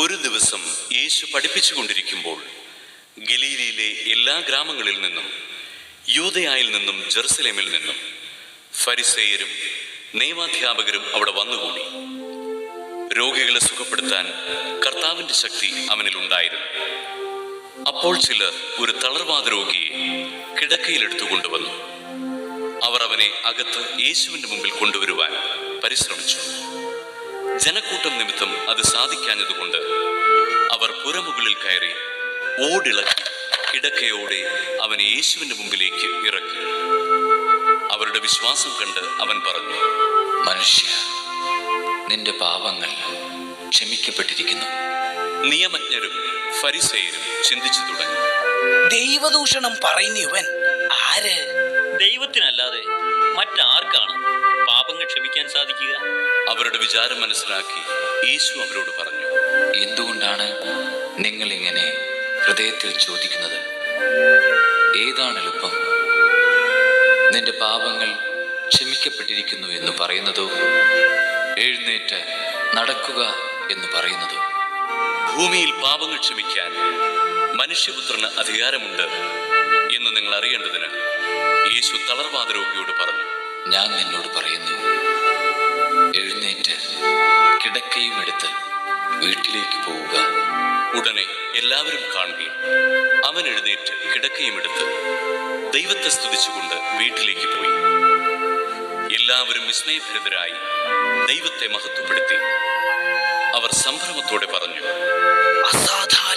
ഒരു ദിവസം യേശു പഠിപ്പിച്ചുകൊണ്ടിരിക്കുമ്പോൾ ഗലീലയിലെ എല്ലാ ഗ്രാമങ്ങളിൽ നിന്നും യൂതയായിൽ നിന്നും ജെറുസലേമിൽ നിന്നും ഫരിസേയരും നിയമാധ്യാപകരും അവിടെ വന്നുകൂടി. രോഗികളെ സുഖപ്പെടുത്താൻ കർത്താവിന്റെ ശക്തി അവനിൽ ഉണ്ടായിരുന്നു. അപ്പോൾ ചിലർ ഒരു തളർവാദ രോഗിയെ കിടക്കയിലെടുത്തു കൊണ്ടുവന്നു അവർ അവനെ അകത്ത് യേശുവിന്റെ മുമ്പിൽ കൊണ്ടുവരുവാൻ പരിശ്രമിച്ചു. ജനക്കൂട്ടം നിമിത്തം അത് സാധിക്കാഞ്ഞതുകൊണ്ട് അവർ പുരമുകളിൽ കയറി ഓടിളക്കി കിടക്കയോടെ അവൻ യേശുവിന്റെ മുമ്പിലേക്ക് ഇറക്കി. അവരുടെ വിശ്വാസം കണ്ട് അവൻ പറഞ്ഞു മനുഷ്യ നിന്റെ പാപങ്ങൾ ക്ഷമിക്കപ്പെട്ടിരിക്കുന്നു. നിയമജ്ഞരും ഫരിസേയരും ചിന്തിച്ചു തുടങ്ങി. ദൈവദൂഷണം പറയുന്നവൻ ആര്? ദൈവത്തിനല്ലാതെ മറ്റാർക്കാണ് പാപങ്ങൾ ക്ഷമിക്കാൻ സാധിക്കുക? അവരുടെ വിചാരം മനസ്സിലാക്കി യേശു അവരോട് പറഞ്ഞു എന്തുകൊണ്ടാണ് നിങ്ങൾ ഇങ്ങനെ ഹൃദയത്തിൽ ചോദിക്കുന്നത്? ഏതാണ് എളുപ്പം? നിന്റെ പാപങ്ങൾ ക്ഷമിക്കപ്പെട്ടിരിക്കുന്നു എന്ന് പറയുന്നതോ? എഴുന്നേറ്റ് നടക്കുക എന്ന് പറയുന്നതോ? ഭൂമിയിൽ പാപങ്ങൾ ക്ഷമിക്കാൻ മനുഷ്യപുത്രന് അധികാരമുണ്ട് എന്ന് നിങ്ങൾ അറിയേണ്ടതിന് യേശു തളർവാദ രോഗിയോട് പറഞ്ഞു. ഞാൻ നിന്നോട് പറയുന്നു കിടക്കയും എടുത്ത് വീട്ടിലേക്ക് പോവുക. ഉടനെ എല്ലാവരും കാണുകയും അവൻ എഴുന്നേറ്റ് കിടക്കയും എടുത്ത് ദൈവത്തെ സ്തുതിച്ചുകൊണ്ട് വീട്ടിലേക്ക് പോയി. എല്ലാവരും വിസ്മയഭരിതരായി ദൈവത്തെ മഹത്വപ്പെടുത്തി. അവർ സംഭ്രമത്തോടെ പറഞ്ഞു അസാധാരണ